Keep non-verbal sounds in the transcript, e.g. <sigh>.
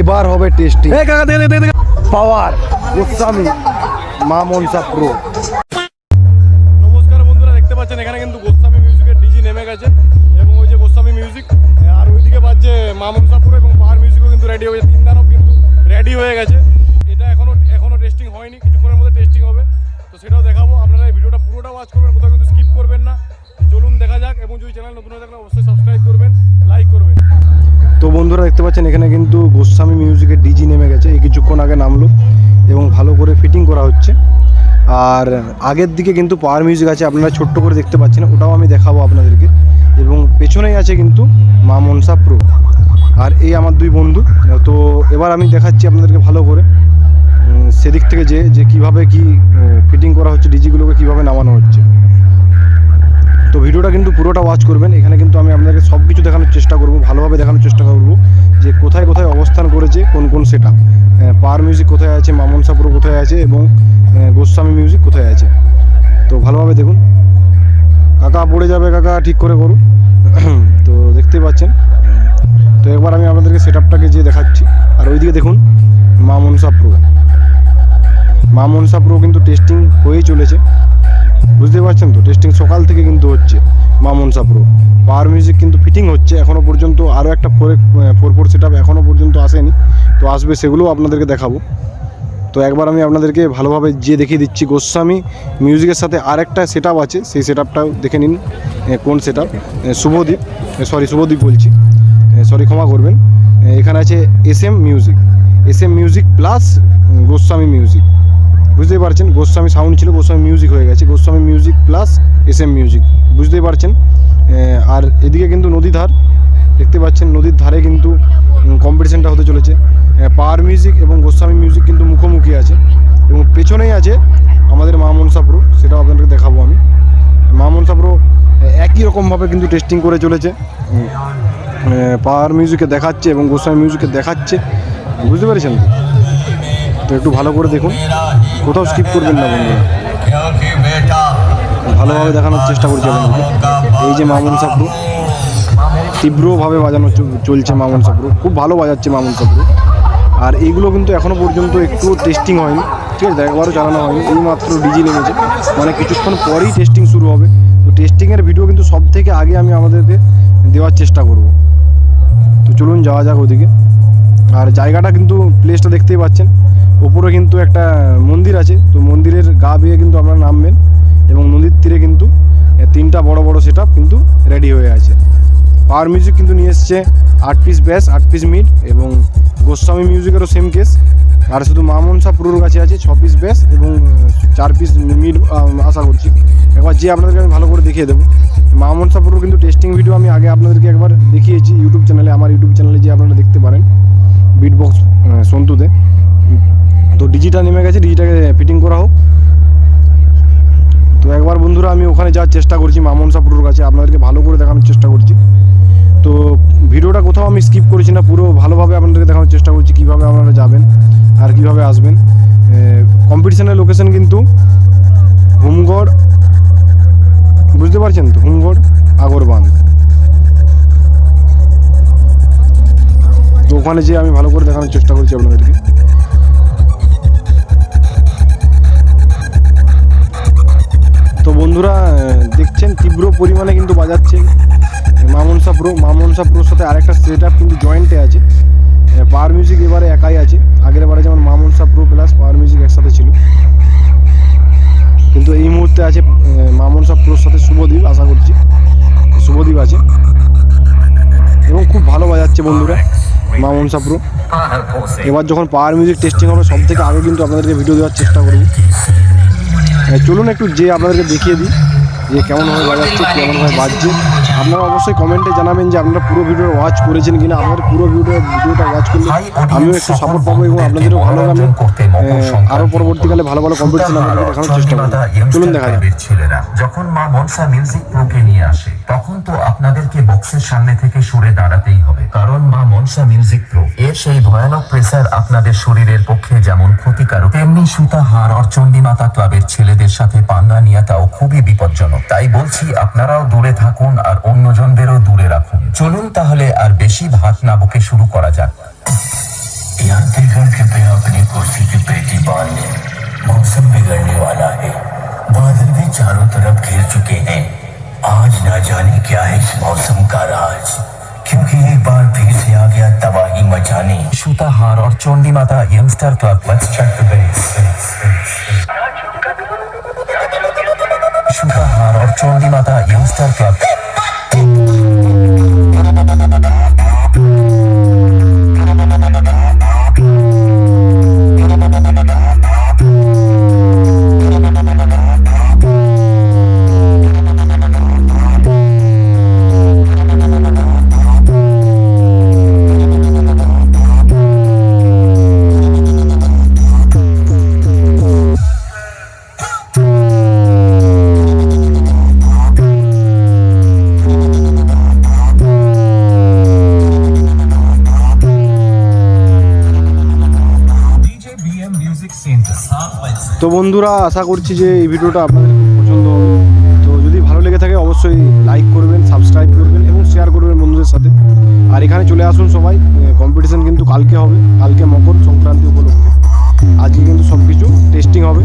এবার হবে টেস্টি। এই কাকা দেখে দেখে দেখে পাওয়ার গোস্বামী মা মনসা প্রো। নমস্কার বন্ধুরা দেখতে পাচ্ছেন এখানে কিন্তু গোস্বামী মিউজিকের ডিজি নেমে গেছে এবং ওই যে গোস্বামী মিউজিক আর ওইদিকে বাজছে মামুন সাপুর এবং পাহাড় মিউজিকও কিন্তু রেডি হয়েছে তিন দানব কিন্তু রেডি হয়ে গেছে। এটা এখনও এখনও টেস্টিং হয়নি কিছুক্ষণের মধ্যে টেস্টিং হবে। তো সেটাও দেখাবো। আপনারা এই ভিডিওটা পুরোটা ওয়াচ করবেন কোথাও কিন্তু স্কিপ করবেন না। চলুন দেখা যাক এবং যদি চ্যানেল নতুন হয়ে থাকলে অবশ্যই বন্ধুরা দেখতে পাচ্ছেন, এখানে কিন্তু গোস্বামী মিউজিকের ডিজি নেমে গেছে। এই কিছুক্ষণ আগে নামলো এবং ভালো করে ফিটিং করা হচ্ছে। আর আগের দিকে কিন্তু পাওয়ার মিউজিক আছে, আপনারা ছোট্ট করে দেখতে পাচ্ছেন, ওটাও আমি দেখাবো আপনাদেরকে। এবং পেছনেই আছে কিন্তু মা মনসা প্রো। আর এই আমার দুই বন্ধু। তো এবার আমি দেখাচ্ছি আপনাদেরকে ভালো করে। সেদিক থেকে যে যে কীভাবে কি ফিটিং করা হচ্ছে ডিজিগুলোকে কীভাবে নামানো হচ্ছে। তো ভিডিওটা কিন্তু পুরোটা ওয়াচ করবেন। এখানে কিন্তু আমি আপনাদেরকে সব কিছু দেখানোর চেষ্টা করব, ভালোভাবে দেখানোর চেষ্টা করব যে কোথায় কোথায় অবস্থান করেছে, কোন কোন সেট পাওয়ার মিউজিক কোথায় আছে, মামন সাপুর কোথায় আছে এবং গোস্বামী মিউজিক কোথায় আছে। তো ভালোভাবে দেখুন। কাকা পড়ে যাবে, কাকা ঠিক করে করুন। <clears throat> তো দেখতেই পাচ্ছেন। তো একবার আমি আপনাদেরকে সেট আপটাকে যে দেখাচ্ছি। আর ওইদিকে দেখুন মা মনসা প্রো মা মনসা প্রো কিন্তু টেস্টিং হয়েই চলেছে। বুঝতে পারছেন তো? টেস্টিং সকাল থেকে কিন্তু হচ্ছে Maa Manasa pro power music কিন্তু ফিটিং হচ্ছে এখনও পর্যন্ত আরও একটা four four four set up এখনও পর্যন্ত আসেনি। তো আসবে সেগুলোও আপনাদেরকে দেখাবো। তো একবার আমি আপনাদেরকে ভালোভাবে যে দেখিয়ে দিচ্ছি। গোস্বামী মিউজিকের সাথে আরেকটা সেট আছে, সেই সেট আপটাও দেখে নিন কোন set up Subhadip sorry Subhadip বলছি। সরি ক্ষমা করবেন। এখানে আছে S M music S M music plus Goswami music বুঝতেই পারছেন? গোস্বামী সাউন্ড ছিল, গোস্বামী মিউজিক হয়ে গেছে। Goswami music plus S M music বুঝতেই পারছেন? আর এদিকে কিন্তু নদী ধার, দেখতে পাচ্ছেন নদীর ধারে কিন্তু কম্পিটিশানটা হতে চলেছে। পাওয়ার মিউজিক এবং গোস্বামী মিউজিক কিন্তু মুখোমুখি আছে। এবং পেছনেই আছে আমাদের মা মনসা প্রো, সেটাও আপনাদেরকে দেখাবো আমি। মা মনসা প্রো একই রকমভাবে কিন্তু টেস্টিং করে চলেছে। পাওয়ার মিউজিকে দেখাচ্ছে এবং গোস্বামী মিউজিকে দেখাচ্ছে। বুঝতে পেরেছেন? তো একটু ভালো করে দেখুন। কোথাও স্কিপ করবেন না বন্ধুরা। ভালোভাবে দেখানোর চেষ্টা করছি আপনাদেরকে এই যে মামুন সাপ্রু তীব্রভাবে বাজানো চলছে মামুন সাপ্রু খুব ভালো বাজাচ্ছে মামুন সাপ্রু আর এইগুলো কিন্তু এখনও পর্যন্ত একটু টেস্টিং হয়নি। ঠিক আছে, একবারও চালানো হয়নি। এই মাত্র ডিজি নেমেছে। মানে কিছুক্ষণ পরেই টেস্টিং শুরু হবে। তো টেস্টিংয়ের ভিডিও কিন্তু সব থেকে আগে আমি আমাদেরকে দেওয়ার চেষ্টা করব। তো চলুন যাওয়া যাক ওদিকে। আর জায়গাটা কিন্তু প্লেসটা দেখতেই পাচ্ছেন। ওপরে কিন্তু একটা মন্দির আছে, তো মন্দিরের গা বেয়ে কিন্তু আপনারা নামবেন এবং নদীর তীরে কিন্তু তিনটা বড় বড় সেট কিন্তু রেডি হয়ে আছে। পাওয়ার মিউজিক কিন্তু নিয়ে এসছে, আট পিস ব্যাস আট পিস মিড এবং গোস্বামী মিউজিকেরও সেম কেস আর শুধু মামন শাহ পুরোর কাছে আছে, ছ পিস ব্যাস এবং চার পিস মিড আশা করছি। একবার যে আপনাদেরকে আমি ভালো করে দেখিয়ে দেবো। মামন শাহ পুরোর কিন্তু টেস্টিং ভিডিও আমি আগে আপনাদেরকে একবার দেখিয়েছি ইউটিউব চ্যানেলে আমার ইউটিউব চ্যানেলে যে আপনারা দেখতে পারেন। বিট বক্স সন্তুতে। তো ডিজিটা নেমে গেছে ডিজিটাকে ফিটিং করা হোক। তো একবার বন্ধুরা, আমি ওখানে যাওয়ার চেষ্টা করছি, মামন সাপুরের কাছে, আপনাদেরকে ভালো করে দেখানোর চেষ্টা করছি। তো ভিডিওটা কোথাও আমি স্কিপ করেছি না, পুরো ভালোভাবে আপনাদেরকে দেখানোর চেষ্টা করছি, কীভাবে আপনারা যাবেন আর কীভাবে আসবেন। কম্পিটিশনের লোকেশন কিন্তু হুমগড়, বুঝতে পারছেন তো? হুমগড়, আগরবান। তো ওখানে যেয়ে আমি ভালো করে দেখানোর চেষ্টা করছি আপনাদেরকে। বন্ধুরা দেখছেন তীব্র পরিমাণে কিন্তু বাজাচ্ছে। মামনসা প্রো মামনসা প্রোর সাথে আরেকটা সেট আপ কিন্তু জয়েন্টে আছে। পাওয়ার মিউজিক এবারে একাই আছে। আগের বারে যেমন মামনসা প্রো প্লাস পাওয়ার মিউজিক একসাথে ছিল। কিন্তু এই মুহূর্তে আছে মামনসা প্রোর সাথে শুভদ্বীপ আশা করছি। শুভদ্বীপ আছে। এবং খুব ভালো বাজাচ্ছে বন্ধুরা মামনসা প্রো এবার যখন পাওয়ার মিউজিক টেস্টিং হবে সব থেকে আগে কিন্তু আপনাদেরকে ভিডিও দেওয়ার চেষ্টা করব। চলুন একটু যে আপনাদেরকে দেখিয়ে দিই যে কেমনভাবে বাজাচ্ছে কেমনভাবে বাজছে। আপনারা অবশ্যই কমেন্টে জানাবেন যে আপনারা পুরো ভিডিও ওয়াচ করেছেন কিনা। আপনাদের পুরো ভিডিও ভিডিওটা ওয়াচ করলে আমিও একটু সাপোর্ট পাবো এবং আপনাদেরও ভালো আমি আরও পরবর্তীকালে ভালো ভালো কম্পিটিশন আপনাদেরকে দেখানোর চেষ্টা করব। চলুন দেখা যাক। ছেলেরা যখন মা মনসা মিউজিক প্রোকে নিয়ে আসে তখন তো আপনাদেরকে বক্সের সামনে থেকে সরে দাঁড়াতেই হবে। কারণ মা মনসা মিউজিক প্রো এর সেই ভয়ানক প্রেসার আপনাদের শরীরের পক্ষে যেমন ক্ষতিকারক তেমনি সুতাহার আর চণ্ডীমাতা ক্লাবের ছেলেদের সাথে পাঙ্গা নিয়াটাও খুবই বিপজ্জনক। তাই বলছি আপনারাও দূরে থাকুন আর অন্যজনদেরও দূরে রাখুন চলুন তাহলে আর বেশি ভাত না বকে শুরু করা যাক तूफान ने मौसम बिगड़ने वाला है बादल भी चारों तरफ घिर चुके हैं आज ना जाने क्या है इस मौसम का राज क्योंकि एक बार फिर से आ गया तबाही मचाने সুতাহার और Chandi Mata youngster club Let's check the base. Sutahar और চণ্ডী মাতা यंगस्टर क्लब তো বন্ধুরা, আশা করছি যে এই ভিডিওটা আপনাদের পছন্দ হবে। তো যদি ভালো লেগে থাকে, অবশ্যই লাইক করবেন সাবস্ক্রাইব করবেন এবং শেয়ার করবেন বন্ধুদের সাথে। আর এখানে চলে আসুন সবাই কম্পিটিশান কিন্তু কালকে হবে, কালকে মকর সংক্রান্তি উপলক্ষে। আজকে কিন্তু সব কিছু টেস্টিং হবে।